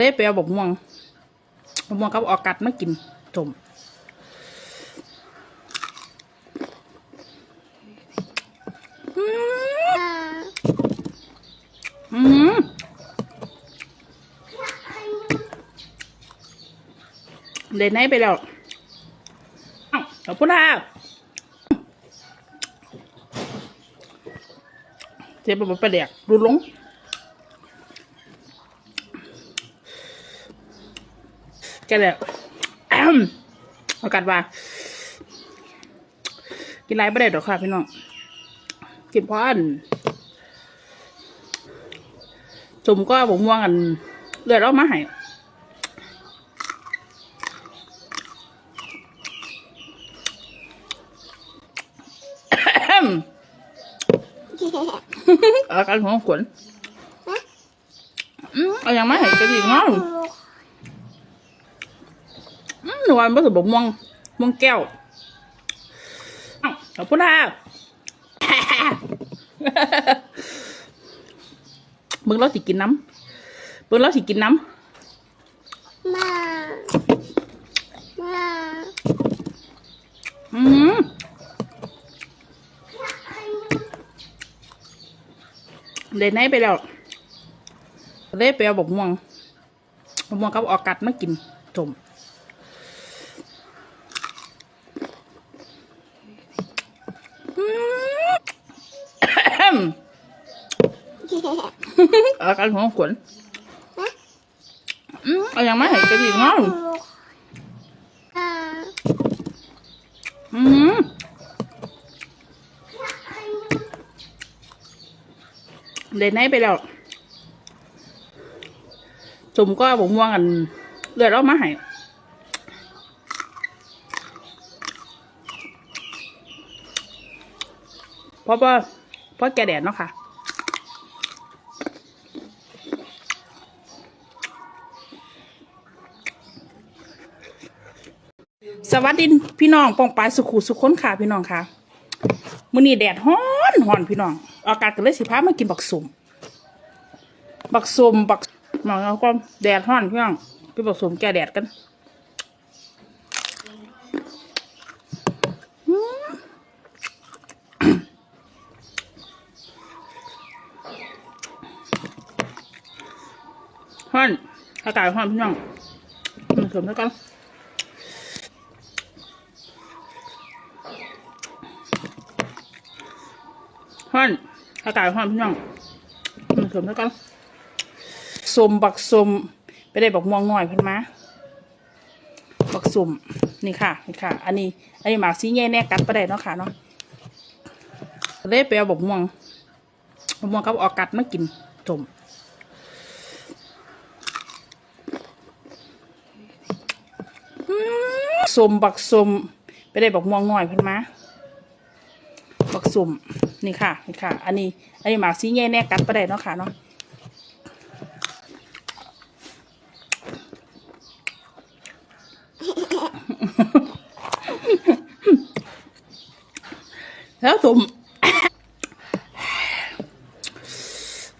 ได้ไปเอาบกม่วงบกม่วงกับออกัดมากินถมอืมเดนไหนไปแล้วขอบคุณค่ะเจ็บแบบไปแดกรูดลง แกเลยแอมเอากัดว่า กินไรไม่ได้ดอกค่ะพี่น้อง กินเพราะอันจุ่มก็บกม่วงอันเลือดออกมาให้แอมเอาการของขวนอืมเอายังไม่ให้กระดิ่งเนาะอืม หนูว่ามันผสมบกม่วงม่วงแก้วอ้าวขอบคุณค่ะมึงเราสิกินน้ำมึงเราสิกินน้มามาำอืมเดนไหนไปแล้วเล่ไปเอาบกม่วงบกม่วงกับออกัดมากินถม เอาการของขวนอืมเอายังไม่ให้กระดิ่งเนาะมาอืมเด่นไหนไปแล้วจุ่มก็บกม่วงอันเลือดออกมาให้เพราะว่า เพราะแกแดดเนาะค่ะสวัสดีพี่น้องปองปายสุขุสุขคนค่ะพี่น้องค่ะมื้อนี้แดดฮ้อนฮ้อนพี่น้อง อากาศก็เลยสิพามากินบักสุ่มบักสุ่มบักหมองเอาก็แดดฮ้อนพี่น้องพี่บักสุ่มแก้แดดกันอืม ฮ้อนอากาศฮ้อนพี่น้องมันสมแล้วกันฮ้อนอากาศฮ้อนพี่น้องมันสมแล้วกันสมบักสมไปได้บักม่วงหน่อยเพิ่นมาบักสมนี่ค่ะนี่ค่ะ อันนี้ อันนี้หมากสีแย่แน่กัดไปได้เนาะค่ะเนาะเลยไปเอาบักม่วงบักม่วงกับออกัดมากินสมอืม สมบักสมไปได้บักม่วงหน่อยเพิ่นมาบักสมนี่ค่ะนี่ค่ะ อันนี้ อันนี้หมากสีแย่แน่กัดไปได้เนาะค่ะเนาะแล้วสุ่ม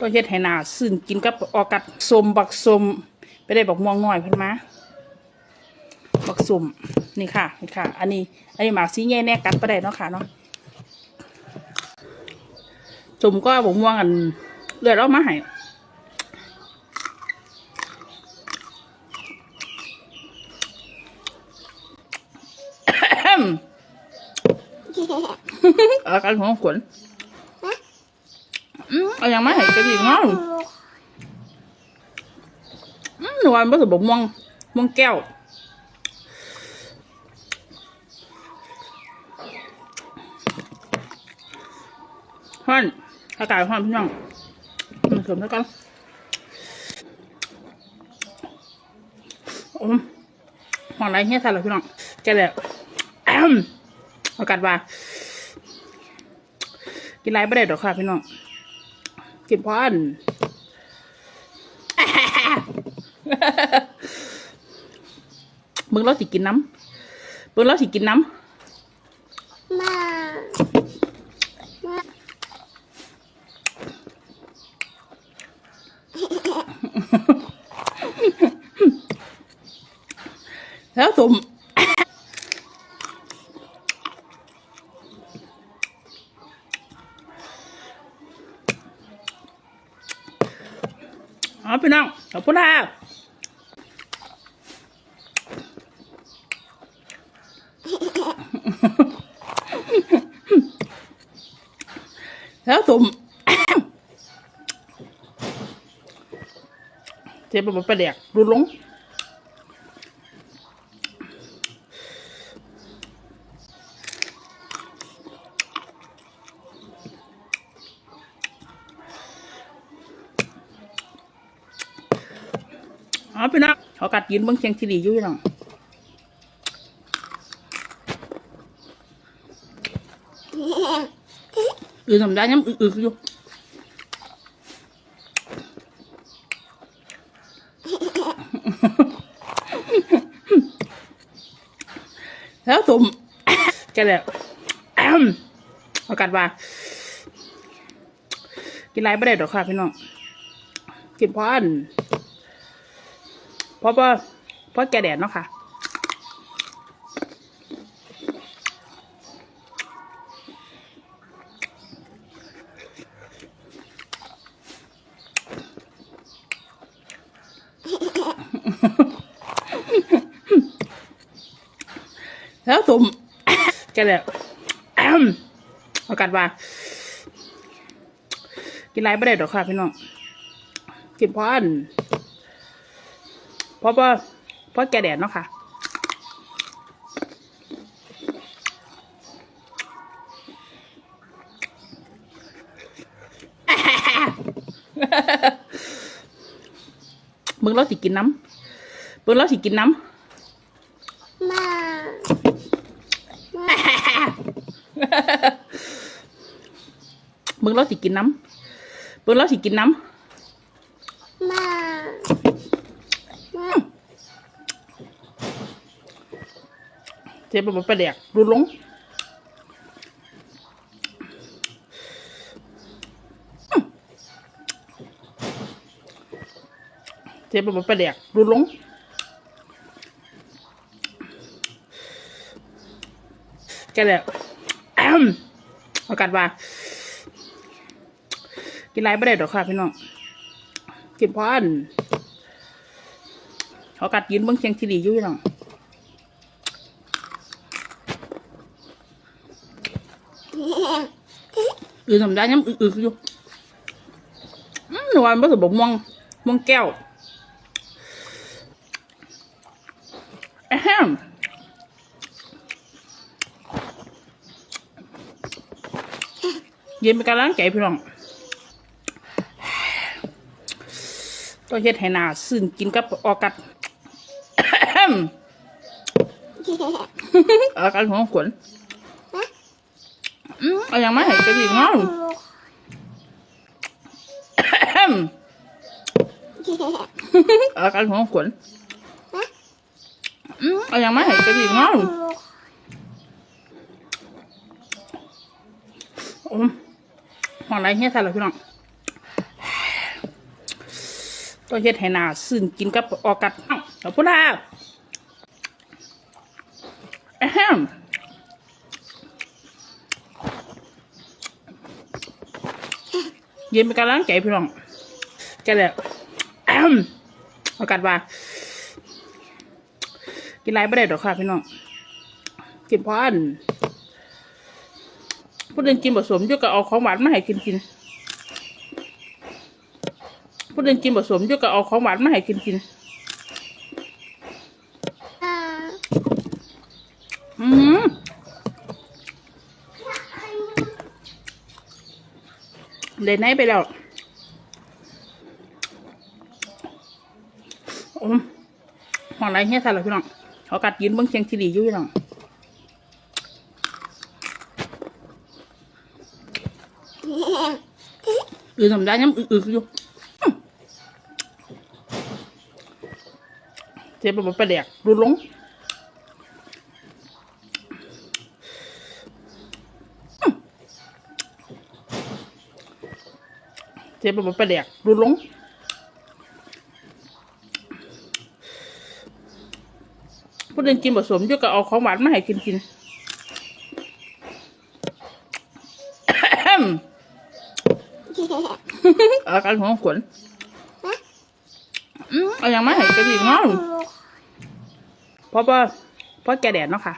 ก็เฮ็ดให้หนาซึ่งกินกับออกัดสมบักสมไปได้บักม่วงหน่อยเพิ่นมา บักสุ่มนี่ค่ะนี่ค่ะ อันนี้ อันนี้หมากสีแย่แน่กัดไปได้เนาะค่ะเนาะจุ่มก็บกม่วงอันเลือดออกมาให้เอาการของขวนอืมเอายังไม่ให้กระดิ่งเนาะอืมหนูว่ามันผสมบกม่วงม่วงแก้ว ฮ้อนอากาศฮ้อนพี่น้องมันสมแล้วกันโอ้หอนไรเงี้ยใส่เลยพี่น้องแกเลยแอากาศว่า กินไรไม่ได้ดอกค่ะพี่น้อง กินพราะอันมึงเราสิกินน้ำมึงเราสิกินน้ำมา แล้วตุ่มเอาพี่น้องขอบคุณค่ะแล้วตุ่มเจ็บแบบประเดกรุนลง เอาพี่น้องเขากัดยินเบิ้งเชียงทีดีอยู่พี่น้องอือทำได้ยังอืออืออยู่แล้วตุ่มแกแล้วเอากัดว่ากินไรไม่ได้ดอกค่ะพี่น้องกินพราะอัน เพราะว่าเพราะแกแดดเนาะค่ะแล้วตุ่มแกแดดเอากัดว่า กินไรไม่ได้ดอกค่ะพี่น้อง กินเพราะอัน เพราะว่าเพราะแกแดดเนาะค่ะมึงเราสิกินน้ำมึงเราสิกินน้มาำมึงเราสิกินน้ำมึงเราสิกินน้ำมา เจ็บแบบประเดียกรุนลงเจ็บแบบประเดียกรุนลงแกแล้วอากัดว่า กินไรไม่ได้ดอกค่ะพี่น้อง กินพอนเขากัดยินเบิ้องเชียงทีดีอยู่พี่น้อง อือทำได้ยังอืออืออยู่อืมหนูว่ามันผสมบกม่วงม่วงแก้วแฮมเย็นเป็นการล้างใจพี่น้องก็เฮ็ดให้หนาซึ่งกินกับออกัดอออกัดหัวขวน อืมเอาอย่างไม่เห็นกระดิ่งเงาอาการของขวัญอืมเอายังไม่เห็นกระดิ่งเงาโอ้หอมไรเฮียใส่เลยพี่น้องก็เฮ็ดให้หนาซึ่งกินกับออกัดเอ้าเอาพูดละอะแฮม เย็นเป็นการล้างใจพี่น้องแกแล้วอากาศว่า กินไรไม่ได้หรอกค่ะพี่น้อง กินพราะอันพูดเรื่องกินผสมยุ่กับเอาของหวานมาให้กินกินพูดเรื่องกินผสมยุ่กับเอาของหวานมาให้กินกิน มา อืม เด่นไหนไปแล้วโอ้มหอมไรเฮียใส่เลยพี่น้องเขากัดยินเบิ้งเชียงทีดีอยู่พี่น้องอือทำได้ยังอืออืออยู่อื้อเจ็บแบบประเดกรุนลง เจ็บแบบประเดียกรุนลงพูดเรื่องกินผสมยู่ก็เอาของหวานมาให้กินกินอาการของขวัญอืมเอาย่างมาให้กันอีกเนาะเพราะว่าเพราะแกแดดเนาะค่ะ